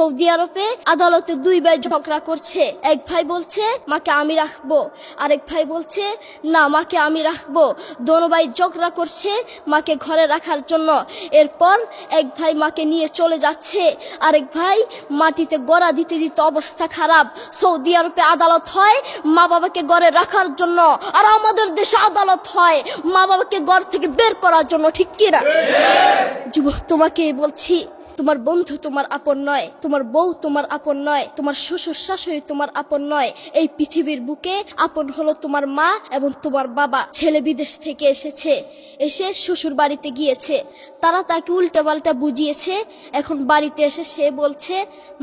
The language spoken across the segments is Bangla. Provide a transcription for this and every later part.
সৌদি আরবে আদালতে দুই ভাই ঝগড়া করছে। এক ভাই বলছে, মাকে আমি রাখব। আরেক ভাই বলছে, না, মাকে আমি রাখব। দোনো ভাই ঝগড়া করছে মাকে ঘরে রাখার জন্য। এরপর এক ভাই মাকে নিয়ে চলে যাচ্ছে। আরেক ভাই মাটিতে গড়া দিতে দিতে অবস্থা খারাপ। সৌদি আরবে আদালত হয় মা বাবাকে ঘরে রাখার জন্য। আর আমাদের দেশে আদালত হয় মা বাবাকে ঘর থেকে বের করার জন্য, ঠিক কিনা? যুবক, তোমাকে বলছি তোমার বন্ধু তোমার আপন নয়, তোমার বউ তোমার আপন নয়, তোমার শ্বশুর শাশুড়ি তোমার আপন নয়। এই পৃথিবীর বুকে আপন হলো তোমার মা এবং তোমার বাবা। ছেলে বিদেশ থেকে এসেছে, এসে শ্বশুর বাড়িতে গিয়েছে। তারা তাকে উল্টা পাল্টা বুঝিয়েছে। এখন বাড়িতে এসে সে বলছে,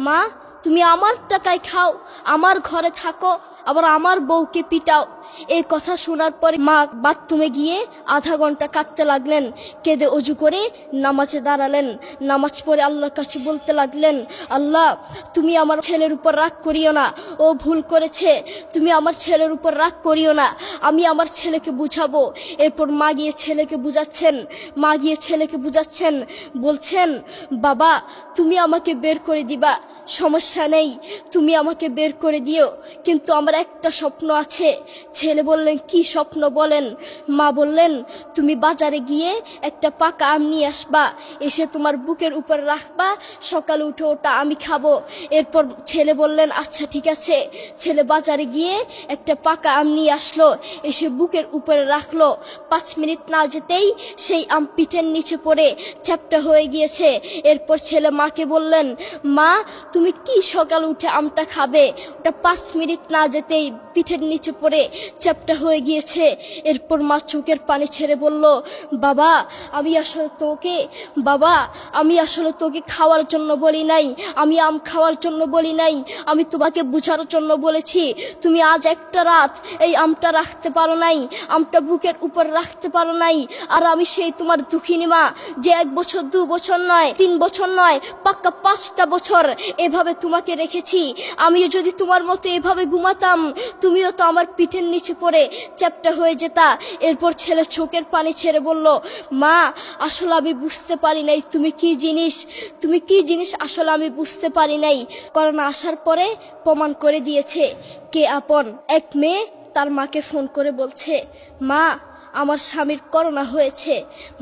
মা, তুমি আমার টাকায় খাও, আমার ঘরে থাকো, আবার আমার বউকে পিটাও। এই কথা শোনার পরে মা বাথরুমে গিয়ে আধা ঘণ্টা কাঁদতে লাগলেন, কেঁদে অজু করে নামাজে দাঁড়ালেন। নামাজ পড়ে আল্লাহর কাছে বলতে লাগলেন, আল্লাহ, তুমি আমার ছেলের উপর রাগ করিও না। ও ভুল করেছে, তুমি আমার ছেলের উপর রাগ করিও না। আমি আমার ছেলেকে বুঝাবো। এরপর মা গিয়ে ছেলেকে বুঝাচ্ছেন, মা গিয়ে ছেলেকে বুঝাচ্ছেন, বলছেন, বাবা, তুমি আমাকে বের করে দিবা। সমস্যা নেই, তুমি আমাকে বের করে দিও, কিন্তু আমার একটা স্বপ্ন আছে। ছেলে বললেন, কি স্বপ্ন? বলেন, মা বললেন, তুমি বাজারে গিয়ে একটা পাকা আম নিয়ে আসবা, এসে তোমার বুকের উপর রাখবা, সকালে উঠে ওটা আমি খাব। এরপর ছেলে বললেন আচ্ছা ঠিক আছে। ছেলে বাজারে গিয়ে একটা পাকা আম নিয়ে আসলো, এসে বুকের উপরে রাখল। পাঁচ মিনিট না যেতেই সেই আম পিঠের নিচে পড়ে চ্যাপটা হয়ে গিয়েছে। এরপর ছেলে মাকে বললেন, মা তুমি কি সকাল উঠে আমটা খাবে? ওটা পাঁচ মিনিট না যেতেই পিঠের নিচে পড়ে চ্যাপটা হয়ে গিয়েছে। এরপর মা চোখের পানি ছেড়ে বলল, বাবা, আমি আসলে তোকে, বাবা, আমি আসলে তোকে খাওয়ার জন্য বলি নাই। আমি আম খাওয়ার জন্য বলি নাই। আমি তোমাকে বুঝার জন্য বলেছি। তুমি আজ একটা রাত এই আমটা রাখতে পারো নাই। আমটা বুকের উপর রাখতে পারো নাই। আর আমি সেই তোমার দুঃখিনী মা, যে এক বছর, দু বছর নয়, তিন বছর নয়, পাক্কা পাঁচটা বছর এভাবে তোমাকে রেখেছি। আমিও যদি তোমার মতো এভাবে ঘুমাতাম, তুমিও তো আমার পিঠের নিচে পড়ে চ্যাপটা হয়ে যেতা। এরপর ছেলে চোখের পানি ছেড়ে বলল, মা, আসলে আমি বুঝতে পারি নাই তুমি কি জিনিস। তুমি কি জিনিস আসলে আমি বুঝতে পারি নাই। করোনা আসার পরে প্রমাণ করে দিয়েছে কে আপন। এক মেয়ে তার মাকে ফোন করে বলছে, মা আমার স্বামীর করোনা হয়েছে।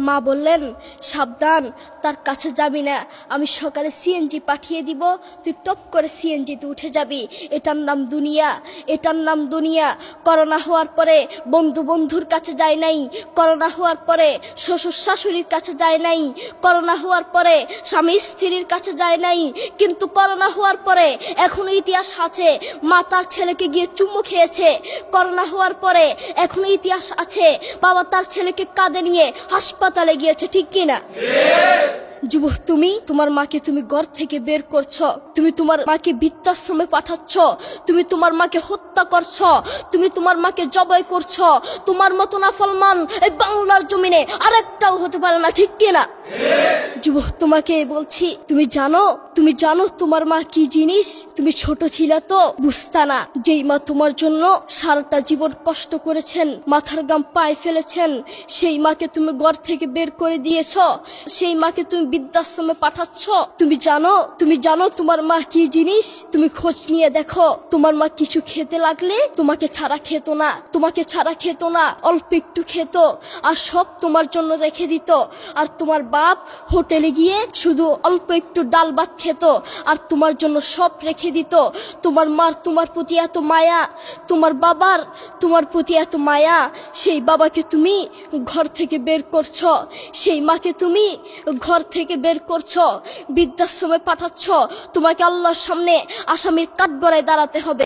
মা বললেন, সাবধান, তার কাছে যাবি না। আমি সকালে সিএনজি পাঠিয়ে দিব, তুই টপ করে সিএনজিতে উঠে যাবি। এটার নাম দুনিয়া, এটার নাম দুনিয়া। করোনা হওয়ার পরে বন্ধু বন্ধুর কাছে যায় নাই। করোনা হওয়ার পরে শ্বশুর শাশুড়ির কাছে যায় নাই। করোনা হওয়ার পরে স্বামী স্ত্রীর কাছে যায় নাই। কিন্তু করোনা হওয়ার পরে এখনও ইতিহাস আছে। মা তার ছেলেকে গিয়ে চুম্মু খেয়েছে। করোনা হওয়ার পরে এখনও ইতিহাস আছে। বাবা তার ছেলেকে কাঁধে নিয়ে হাসপাতালে গিয়েছে ঠিক কিনা? যুবক, তুমি তোমার মাকে তুমি ঘর থেকে বের করছ। তুমি তোমার মাকে বৃত্তাশ্রমে পাঠাচ্ছ। তুমি তোমার মাকে হত্যা করছ। তুমি তোমার মাকে জবাই করছ। তোমার মতো না ফলমান এই বাংলার জমিনে আরেকটাও হতে পারে না, ঠিক কিনা? যুবক, তোমাকে বলছি, তুমি জানো? তুমি জানো তোমার মা কি জিনিস? তুমি ছোট ছিলে তো? বুঝতা না। যেই মা তোমার জন্য সারাটা জীবন কষ্ট করেছেন, মাথার গাম পায়ে ফেলেছেন, সেই মাকে তুমি ঘর থেকে বের করে দিয়েছ। সেই মাকে তুমি বৃদ্ধাশ্রমে পাঠাচ্ছ? তুমি জানো তুমি জানো তোমার মা কি জিনিস? তুমি খোঁজ নিয়ে দেখো, তোমার মা কিছু খেতে লাগলে তোমাকে ছাড়া খেত না, তোমাকে ছাড়া খেত না, অল্প একটু খেত, আর সব তোমার জন্য রেখে দিত। আর তোমার বাপ হোটেলে গিয়ে শুধু অল্প একটু ডাল ভাত খেত, আর তোমার জন্য সব রেখে দিত। তোমার মার তোমার প্রতি এত মায়া, তোমার বাবার তোমার প্রতি এত মায়া, সেই বাবাকে তুমি ঘর থেকে বের করছ, সেই মাকে তুমি ঘর থেকে বের করছ বৃদ্ধাশ্রমে পাঠাচ্ছ তোমাকে আল্লাহর সামনে আসামির কাঠগড়ায় দাঁড়াতে হবে।